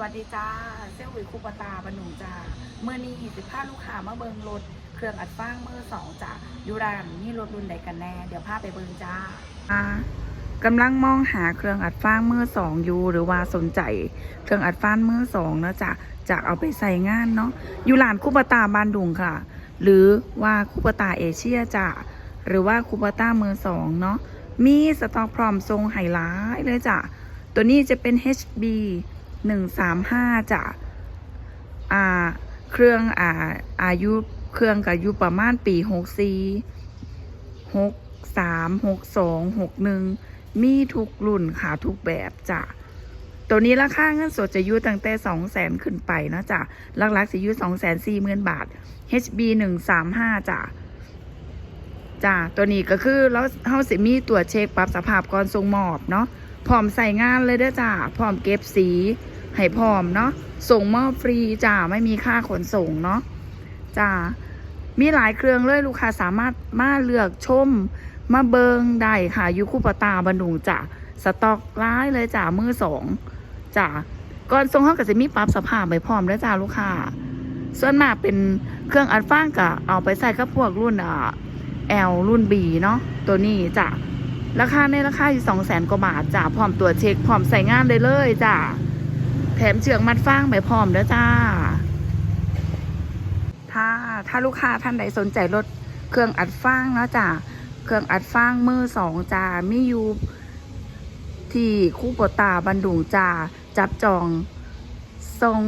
สวัสดีจ้าเซลวิคูปตาบนุงจ้าเมื่อนี้สิพาลูกค้ามาเบิงรถ เครื่องอัดฟางมือสองจ้ายูรานนี่รถรุ่นใดกันแน่ เดี๋ยวพาไปเบิงจ้ากำลังมองหาเครื่องอัดฟางมือสองยูหรือว่าสนใจ เครื่องอัดฟางมือสองนะจ้ะจะเอาไปใส่งานเนาะยูรานคูปตาบานดุงค่ะ หรือว่าคูปตาเอเชียจ้ะหรือว่าคูปตามือสองเนาะมีสต็อกพร้อมทรงไฮไลท์เลยจ้ะตัวนี้จะเป็น HB หนึ่งสามห้าจะอ่าเครื่องอ่าอายุเครื่องกับอายุประมาณปีหกสี่หกสามหกสองหกหนึ่งมีทุกรุ่นค่ะทุกแบบจ้ะตัวนี้ราคาเงินสดจะอยู่ตั้งแต่สองแสนขึ้นไปเนาะจ้ะหลักๆจะอยู่สองแสนสี่หมื่นบาท HB หนึ่งสามห้าจ้ะจ้าตัวนี้ก็คือแล้วเฮาสิมีตัวจเช็คปรับสภาพก่อนส่งมอบเนาะ พร้อมใส่งานเลยเด้อจ้าพร้อมเก็บสีให้พร้อมเนาะส่งมอบฟรีจ้าไม่มีค่าขนส่งเนาะจ้ามีหลายเครื่องเลยลูกค้าสามารถมาเลือกชม มาเบิงได้ค่ะยูคูปตาบันดุงจ้าสต็อกร้ายเลยจ้ามือสองจ้าก่อนส่งเขาก็จะมีปรับสภาพไปพร้อมแล้วจ้าลูกค้าส่วนมากเป็นเครื่องอัดฟางกะเอาไปใส่กับพวกรุ่นอ่าแอลรุ่น B เนาะตัวนี้จ้ะ ราคาในราคาอยู่สองแสนกว่าบาทจ้ะพร้อมตัวจเช็คพร้อมใส่งานได้เลยจ้ะแถมเชือกมัดฟางไปพร้อมเด้อจ้า ถ้าถ้าลูกค้าท่านใดสนใจรถเครื่องอัดฟางนะจ้ะเครื่องอัดฟางมือสองจ้ามีอยู่ที่คู่ปตาบันดุงจ้าจับจองทรง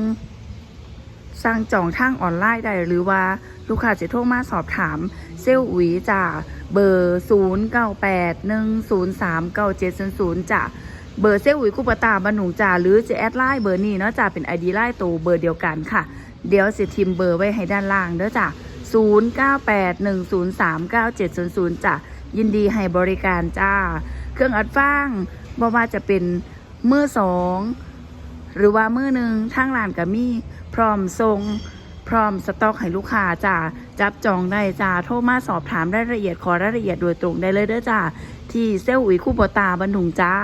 สั่งจองทางออนไลน์ได้หรือว่า ลูกค้าจะโทรมาสอบถามเซลอุ๋ยจ้าเบอร์ 0 9 8 1 0 3 9 7 0 0จ้ะเบอร์เซลอุ๋ยคุปตาบันหนุงจ้าหรือจะแอดไลน์เบอร์นี้เนาะจ้าเป็นไอดีไลน์ตัวเบอร์เดียวกันค่ะ เดี๋ยวสิทิมเบอร์ไว้ให้ด้านล่างเด้อจ้ะ0 9 8 1 0 3 9 7 0 0จ้ะยินดีให้บริการจ้า เครื่องอัดฟางบ่ว่าจะเป็นมือสอง หรือว่ามือหนึ่งทางร้านก็มี พร้อมทรง พร้อมสต็อกให้ลูกค้าจ้าจับจองได้จ้าโทรมาสอบถามรายละเอียดขอรายละเอียดโดยตรงได้เลยเด้อจ้าที่เซลล์อุ๋ยคู่บตาบันดุงจ้า